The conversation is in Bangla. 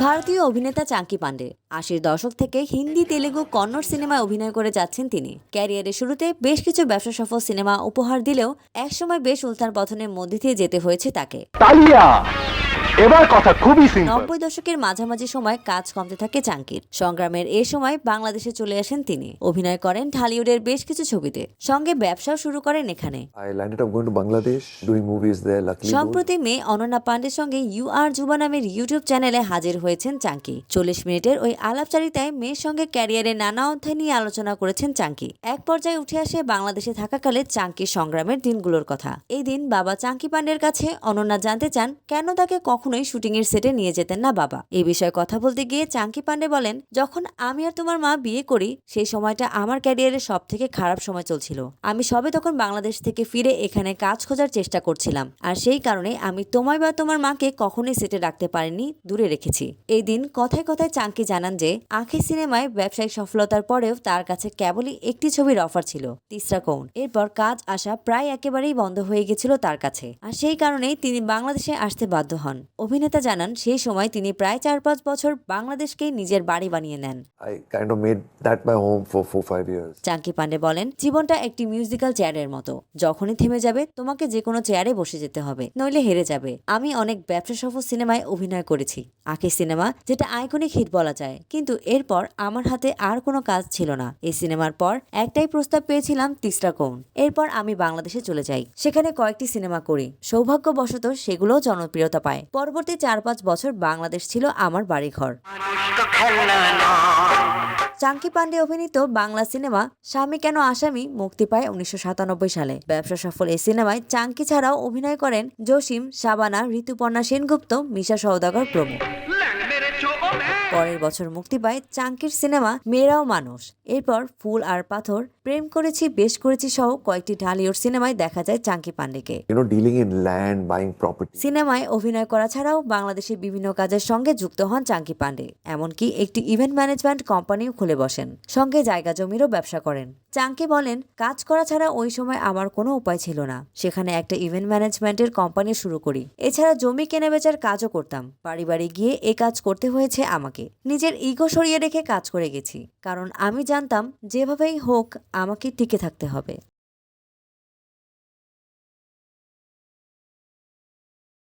ভারতীয় অভিনেতা চাঙ্কি পান্ডে। আশির দশক থেকে হিন্দি তেলেগু কন্নড় সিনেমায় অভিনয় করে যাচ্ছেন তিনি। ক্যারিয়ারের শুরুতে বেশ কিছু ব্যবসা সফল সিনেমা উপহার দিলেও একসময় বেশ উত্থান পথনের মধ্যে দিয়ে যেতে হয়েছে তাকে। তালিয়া! এবার কথা খুবই সিম্পল নব্বই দশকের মাঝামাঝি সময় কাজ কমতে থাকে চাঙ্কির সংগ্রামের এ সময় বাংলাদেশে চলে আসেন তিনি। অভিনয় করেন ঢালিউডের বেশ কিছু ছবিতে। সঙ্গে ব্যবসাও শুরু করেন এখানে। I landed up going to Bangladesh, doing movies there. Luckily, those- সম্প্রতি মেয়ে অনন্যা পান্ডের সঙ্গে ইউ আর যুবা নামের ইউটিউব চ্যানেলে হাজির হয়েছেন চাঙ্কি চল্লিশ মিনিটের ওই আলাপচারিতায় মেয়ের সঙ্গে ক্যারিয়ারের নানা অধ্যায় নিয়ে আলোচনা করেছেন চাঙ্কি এক পর্যায়ে উঠে আসে বাংলাদেশে থাকাকালে চাঙ্কির সংগ্রামের দিনগুলোর কথা। এই দিন বাবা চাঙ্কি পান্ডের কাছে অনন্যা জানতে চান কেন তাকে কখনোই শুটিং এর সেটে নিয়ে যেতেন না বাবা। এই বিষয়ে কথা বলতে গিয়ে চাঙ্কি পান্ডে বলেন, যখন আমি আর তোমার মা বিয়ে করি, সেই সময়টা আমার ক্যারিয়ারের সব থেকে খারাপ সময় চলছিল। আমি সবে তখন বাংলাদেশ থেকে ফিরে এখানে কাজ খোঁজার চেষ্টা করছিলাম, আর সেই কারণে আমি তোমায় বা তোমার মাকে কখনোই সেটে রাখতে পারিনি, দূরে রেখেছি। এই দিন কথায় কথায় চাঙ্কি জানান যে, আখি সিনেমায় ব্যবসায়িক সফলতার পরেও তার কাছে কেবলই একটি ছবির অফার ছিল, তিসরা কৌন। এরপর কাজ আসা প্রায় একেবারেই বন্ধ হয়ে গেছিল তার কাছে, আর সেই কারণেই তিনি বাংলাদেশে আসতে বাধ্য হন। অভিনেতা জানান সেই সময় তিনি প্রায় চার পাঁচ বছর বাংলাদেশকেই নিজের বাড়ি বানিয়ে নেন. চাঙ্কি পান্ডে বলেন জীবনটা একটি মিউজিক্যাল চেয়ারের মতো। যখনই থেমে যাবে তোমাকে যে কোনো চেয়ারে বসে যেতে হবে নইলে হেরে যাবে। আমি অনেক ব্যবসা সফল সিনেমায় অভিনয় করেছি। আখি সিনেমা যেটা আইকনিক হিট বলা যায়। কিন্তু এরপর আমার হাতে আর কোনো কাজ ছিল না। এই সিনেমার পর একটাই প্রস্তাব পেয়েছিলাম তিসরা কৌন। এরপর আমি বাংলাদেশে চলে যাই। সেখানে কয়েকটি সিনেমা করি। সৌভাগ্যবশত সেগুলোও জনপ্রিয়তা পায়। পরবর্তী চার পাঁচ বছর বাংলাদেশ ছিল আমার বাড়িঘর। চাঙ্কি পান্ডে অভিনীত বাংলা সিনেমা স্বামী কেন আসামি মুক্তি পায় উনিশশো সাতানব্বই সালে। ব্যবসা সফল এই সিনেমায় চাঙ্কি ছাড়াও অভিনয় করেন জসিম, শাবানা, ঋতুপর্ণা সেনগুপ্ত, মিশা সওদাগর প্রমুখ। পরের বছর মুক্তি পায় চাঙ্কির সিনেমা মেয়েরাও মানুষ। এরপর ফুল আর পাথর প্রেম করেছি বেশ করেছি সহ কয়েকটি ঢালিউড সিনেমায় দেখা যায় চাঙ্কি পান্ডেকে. সিনেমায় অভিনয় করা ছাড়াও বাংলাদেশের বিভিন্ন কাজের সঙ্গে যুক্ত হন চাঙ্কি পান্ডে। এমনকি একটি ইভেন্ট ম্যানেজমেন্ট কোম্পানিও খুলে বসেন। সঙ্গে জায়গা জমিরও ব্যবসা করেন। চাঙ্কি বলেন, কাজ করা ছাড়া ওই সময় আমার কোনো উপায় ছিল না। সেখানে একটা ইভেন্ট ম্যানেজমেন্টের কোম্পানি শুরু করি। এছাড়া জমি কেনা বেচার কাজও করতাম। বাড়ি বাড়ি গিয়ে এ কাজ করতে হয়েছে আমাকে। নিজের ইগো সরিয়ে রেখে কাজ করে গেছি। কারণ আমি জানতাম, যেভাবেই হোক আমাকে টিকে থাকতে হবে।